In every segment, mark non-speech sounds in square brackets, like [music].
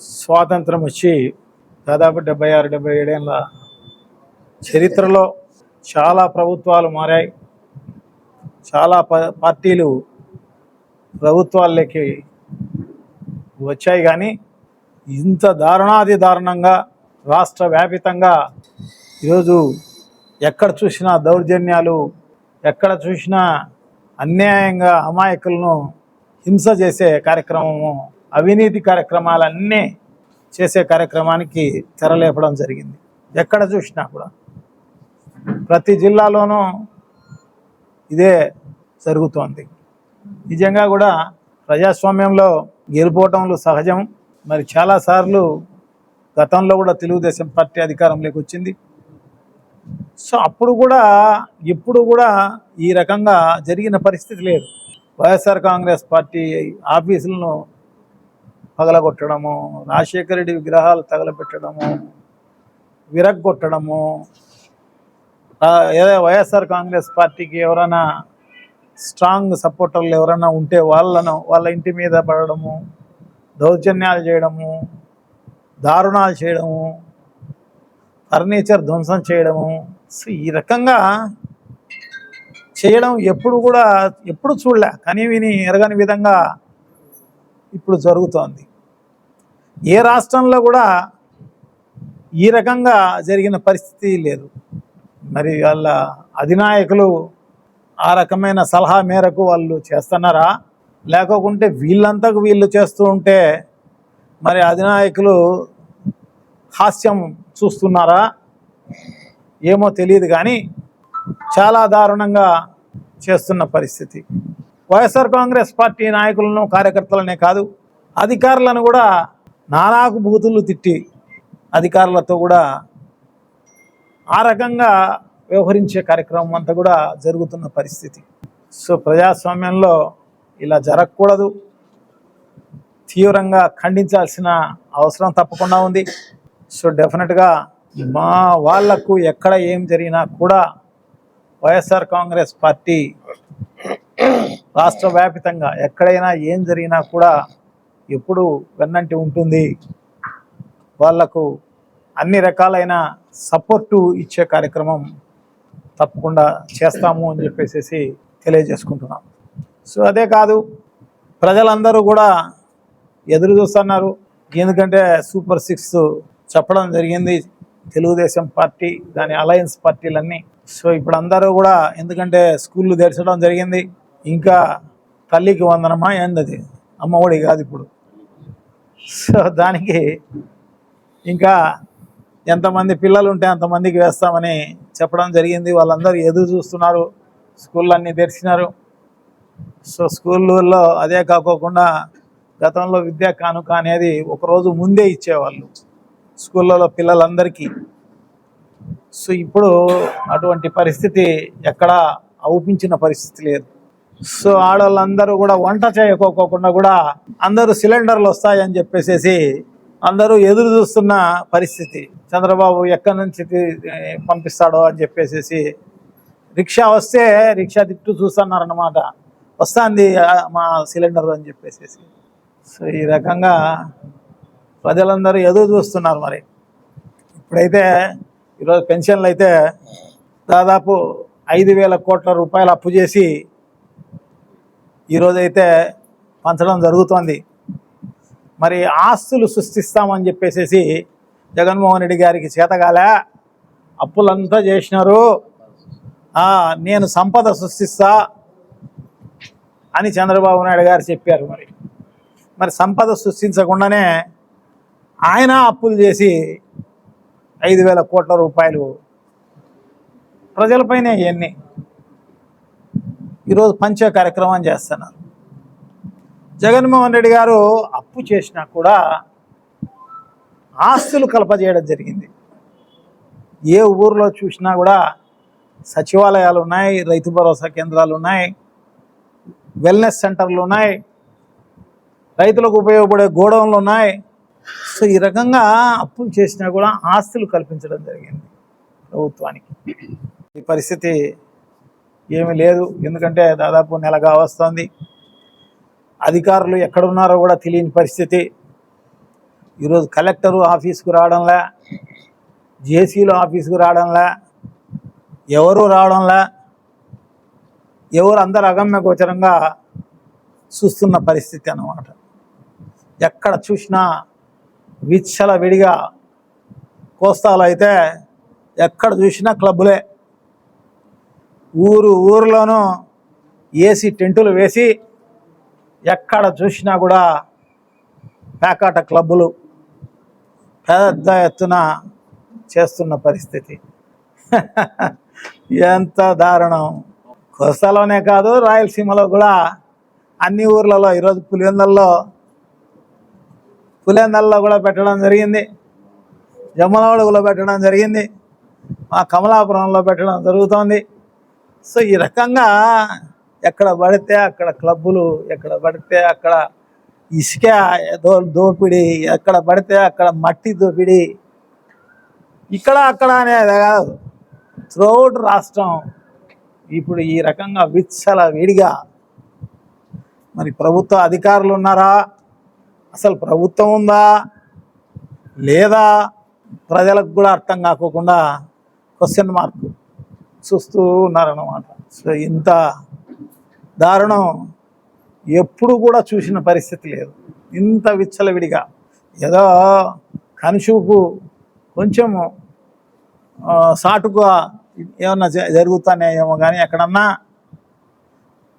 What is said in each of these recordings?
స్వాతంత్రం వచ్చి దాదాపు డెబ్బై ఆరు డెబ్బై ఏడేళ్ళ చరిత్రలో చాలా ప్రభుత్వాలు మారాయి. చాలా ప- పార్టీలు ప్రభుత్వాల్లోకి వచ్చాయి కానీ ఇంత దారుణాది దారుణంగా రాష్ట్ర వ్యాపితంగా ఈరోజు ఎక్కడ చూసినా దౌర్జన్యాలు ఎక్కడ చూసినా అన్యాయంగా అమాయకులను హింస చేసే కార్యక్రమము అవినీతి కార్యక్రమాలన్నీ చేసే కార్యక్రమానికి తెరలేపడం జరిగింది. ఎక్కడ చూసినా కూడా. ప్రతి జిల్లాలోనూ ఇదే జరుగుతోంది. నిజంగా కూడా ప్రజాస్వామ్యంలో గెలుపోవటంలు సహజం. మరి చాలాసార్లు గతంలో కూడా తెలుగుదేశం పార్టీ అధికారంలోకి వచ్చింది. సో అప్పుడు కూడా ఇప్పుడు కూడా ఈ రకంగా జరిగిన పరిస్థితి లేదు. వైఎస్ఆర్ కాంగ్రెస్ పార్టీ ఆఫీసులను పగలగొట్టడము రాజశేఖర రెడ్డి విగ్రహాలు తగలబెట్టడము విరగ్గొట్టడము ఏదో వైఎస్ఆర్ కాంగ్రెస్ పార్టీకి ఎవరైనా స్ట్రాంగ్ సపోర్టర్లు ఎవరైనా ఉంటే వాళ్ళను వాళ్ళ ఇంటి మీద పడడము దౌర్జన్యాలు చేయడము దారుణాలు చేయడము ఫర్నిచర్ ధ్వంసం చేయడము. సో ఈ రకంగా చేయడం ఎప్పుడు కూడా ఎప్పుడు చూడలే. కనీ విని ఎరగని విధంగా ఇప్పుడు జరుగుతోంది. ఏ రాష్ట్రంలో కూడా ఈ రకంగా జరిగిన పరిస్థితి లేదు. మరి వాళ్ళ అధినాయకులు ఆ రకమైన సలహా మేరకు వాళ్ళు చేస్తున్నారా? లేకుంటే వీళ్ళంతకు వీళ్ళు చేస్తూ ఉంటే మరి అధినాయకులు హాస్యం చూస్తున్నారా? ఏమో తెలియదు కానీ చాలా దారుణంగా చేస్తున్న పరిస్థితి. వైఎస్ఆర్ కాంగ్రెస్ పార్టీ నాయకులను కార్యకర్తలనే కాదు అధికారులను కూడా నానాకు బూతులు తిట్టి అధికారులతో కూడా ఆ రకంగా వ్యవహరించే కార్యక్రమం అంతా కూడా జరుగుతున్న పరిస్థితి. సో ప్రజాస్వామ్యంలో ఇలా జరగకూడదు. తీవ్రంగా ఖండించాల్సిన అవసరం తప్పకుండా ఉంది. సో డెఫినెట్గా మా వాళ్ళకు ఎక్కడ ఏం జరిగినా కూడా వైఎస్ఆర్ కాంగ్రెస్ పార్టీ రాష్ట్ర వ్యాపితంగా ఎక్కడైనా ఏం జరిగినా కూడా ఎప్పుడు వెన్నంటి ఉంటుంది. వాళ్ళకు అన్ని రకాలైన సపోర్టు ఇచ్చే కార్యక్రమం తప్పకుండా చేస్తాము అని చెప్పేసి తెలియజేసుకుంటున్నాం. సో అదే కాదు ప్రజలందరూ కూడా ఎదురు చూస్తున్నారు. ఎందుకంటే సూపర్ సిక్స్ చెప్పడం జరిగింది. తెలుగుదేశం పార్టీ దాని అలయన్స్ పార్టీలన్నీ. సో ఇప్పుడు అందరూ కూడా ఎందుకంటే స్కూళ్ళు తెరచడం జరిగింది. ఇంకా తల్లికి వందనమా? ఏందది? అమ్మఒడి కాదు ఇప్పుడు. సో దానికి ఇంకా ఎంతమంది పిల్లలు ఉంటే అంతమందికి వేస్తామని చెప్పడం జరిగింది. వాళ్ళందరూ ఎదురు చూస్తున్నారు. స్కూళ్ళన్నీ తెరిచినారు. సో స్కూళ్ళల్లో అదే కాకోకుండా గతంలో విద్యా కానుక అనేది ఒకరోజు ముందే ఇచ్చేవాళ్ళు స్కూళ్ళలో పిల్లలందరికీ. సో ఇప్పుడు అటువంటి పరిస్థితి ఎక్కడా అవుపించిన పరిస్థితి లేదు. సో ఆడవాళ్ళందరూ కూడా వంట చేయకోకుండా కూడా అందరూ సిలిండర్లు వస్తాయని చెప్పేసేసి అందరూ ఎదురు చూస్తున్న పరిస్థితి. చంద్రబాబు ఎక్కడి నుంచి పంపిస్తాడో అని చెప్పేసేసి రిక్షా వస్తే రిక్షా తిట్టు చూస్తున్నారన్నమాట. వస్తుంది మా సిలిండర్ అని చెప్పేసేసి. సో ఈ రకంగా ప్రజలందరూ ఎదురు చూస్తున్నారు మరి. ఇప్పుడైతే ఈరోజు పెన్షన్లు అయితే దాదాపు ఐదు వేల కోట్ల రూపాయలు అప్పు చేసి ఈరోజైతే పంచడం జరుగుతోంది. మరి ఆస్తులు సృష్టిస్తామని చెప్పేసి జగన్మోహన్ రెడ్డి గారికి చేతగాలే అప్పులంతా చేసినారు. నేను సంపద సృష్టిస్తా అని చంద్రబాబు నాయుడు గారు చెప్పారు మరి. మరి సంపద సృష్టించకుండానే ఆయన అప్పులు చేసి ఐదు వేల కోట్ల రూపాయలు ప్రజలపైనే ఇవన్నీ. ఈరోజు పంచ కార్యక్రమం చేస్తున్నారు. జగన్మోహన్ రెడ్డి గారు అప్పు చేసినా కూడా ఆస్తులు కలపజేయడం జరిగింది. ఏ ఊర్లో చూసినా కూడా సచివాలయాలు ఉన్నాయి రైతు భరోసా కేంద్రాలు ఉన్నాయి వెల్నెస్ సెంటర్లు ఉన్నాయి రైతులకు ఉపయోగపడే గోడౌన్లు ఉన్నాయి. సో ఈ రకంగా అప్పులు చేసినా కూడా ఆస్తులు కల్పించడం జరిగింది ప్రభుత్వానికి. ఈ పరిస్థితి ఏమీ లేదు. ఎందుకంటే దాదాపు నెలగా వస్తుంది. అధికారులు ఎక్కడున్నారో కూడా తెలియని పరిస్థితి. ఈరోజు కలెక్టరు ఆఫీస్కు రావడంలే జేసీలు ఆఫీస్కు రావడంలే ఎవరు రావడంలే ఎవరు అందరు అగమ్య గోచరంగా చూస్తున్న పరిస్థితి అన్నమాట. ఎక్కడ చూసినా విచ్చల విడిగా కోస్తాలు అయితే ఎక్కడ చూసినా క్లబ్బులే. ఊరు ఊరిలోనూ ఏసీ టెంటులు వేసి ఎక్కడ చూసినా కూడా పేకాట క్లబ్బులు పెద్ద ఎత్తున చేస్తున్న పరిస్థితి. [laughs] ఎంత దారుణం. కోస్తాలోనే కాదు రాయలసీమలో కూడా అన్ని ఊర్లలో ఈరోజు పులివెందల్లో పులివెందల్లో కూడా పెట్టడం జరిగింది. జమ్మలవాడుగులో పెట్టడం జరిగింది. మా కమలాపురంలో పెట్టడం జరుగుతోంది. సో ఈ రకంగా ఎక్కడ పడితే అక్కడ క్లబ్బులు ఎక్కడ పడితే అక్కడ ఇసుక దో దోపిడీ ఎక్కడ పడితే అక్కడ మట్టి దోపిడీ. ఇక్కడ అక్కడ అనేది కాదు. త్రోట్ రాష్ట్రం ఇప్పుడు ఈ రకంగా విచ్చల వేడిగా. మరి ప్రభుత్వ అధికారులు ఉన్నారా? అసలు ప్రభుత్వం ఉందా? లేదా ప్రజలకు కూడా అర్థం కాకోకుండా క్వశ్చన్ మార్క్ చూస్తూ ఉన్నారన్నమాట. సో ఇంత దారుణం ఎప్పుడు కూడా చూసిన పరిస్థితి లేదు. ఇంత విచ్చలవిడిగా. ఏదో కనుచూపు కొంచెం సాటుగా ఏమన్నా జ- జరుగుతానేమో కానీ ఎక్కడన్నా.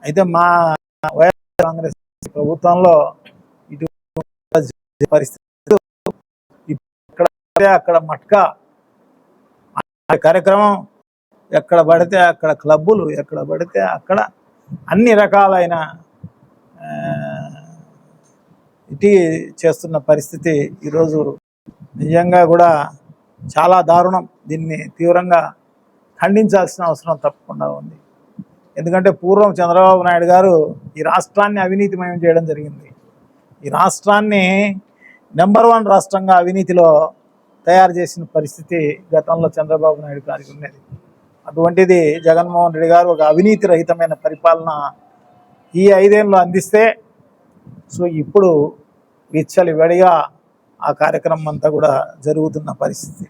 అయితే మా వైఎస్ కాంగ్రెస్ ప్రభుత్వంలో ఇటు పరిస్థితి ఇక్కడ అక్కడ మట్కా. కార్యక్రమం ఎక్కడ పడితే అక్కడ క్లబ్బులు ఎక్కడ పడితే అక్కడ అన్ని రకాలైన ఇటీ చేస్తున్న పరిస్థితి ఈరోజు నిజంగా కూడా చాలా దారుణం. దీన్ని తీవ్రంగా ఖండించాల్సిన అవసరం తప్పకుండా ఉంది. ఎందుకంటే పూర్వం చంద్రబాబు నాయుడు గారు ఈ రాష్ట్రాన్ని అవినీతిమయం చేయడం జరిగింది. ఈ రాష్ట్రాన్ని నెంబర్ వన్ రాష్ట్రంగా అవినీతిలో తయారు చేసిన పరిస్థితి గతంలో చంద్రబాబు నాయుడు గారికి ఉన్నది అటువంటిది జగన్మోహన్ రెడ్డి గారు ఒక అవినీతి రహితమైన పరిపాలన ఈ ఐదేళ్ళు అందిస్తే సో ఇప్పుడు విచ్చలి వెడిగా ఆ కార్యక్రమం అంతా కూడా జరుగుతున్న పరిస్థితి.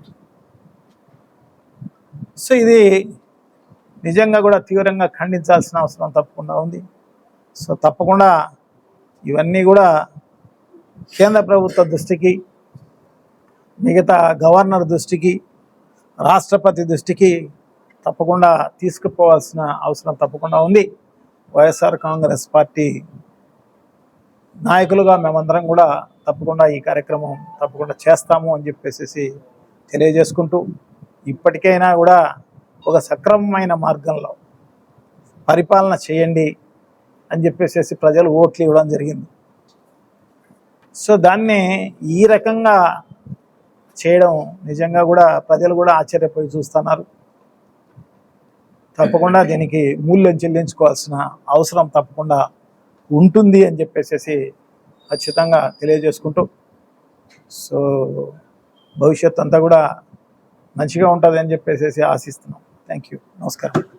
సో ఇది నిజంగా కూడా తీవ్రంగా ఖండించాల్సిన అవసరం తప్పకుండా ఉంది. సో తప్పకుండా ఇవన్నీ కూడా కేంద్ర ప్రభుత్వ దృష్టికి మిగతా గవర్నర్ దృష్టికి రాష్ట్రపతి దృష్టికి తప్పకుండా తీసుకుపోవాల్సిన అవసరం తప్పకుండా ఉంది. వైఎస్ఆర్ కాంగ్రెస్ పార్టీ నాయకులుగా మేమందరం కూడా తప్పకుండా ఈ కార్యక్రమం తప్పకుండా చేస్తాము అని చెప్పేసి తెలియజేసుకుంటూ ఇప్పటికైనా కూడా ఒక సక్రమమైన మార్గంలో పరిపాలన చేయండి అని చెప్పేసి ప్రజలు ఓట్లు ఇవ్వడం జరిగింది. సో దాన్ని ఈ రకంగా చేయడం నిజంగా కూడా ప్రజలు కూడా ఆశ్చర్యపోయి చూస్తున్నారు. తప్పకుండా దీనికి మూల్యం చెల్లించుకోవాల్సిన అవసరం తప్పకుండా ఉంటుంది అని చెప్పేసి ఖచ్చితంగా తెలియజేసుకుంటూ. సో భవిష్యత్ అంతా కూడా మంచిగా ఉంటుంది అని చెప్పేసి ఆశిస్తున్నాం. థ్యాంక్ యూ నమస్కారం.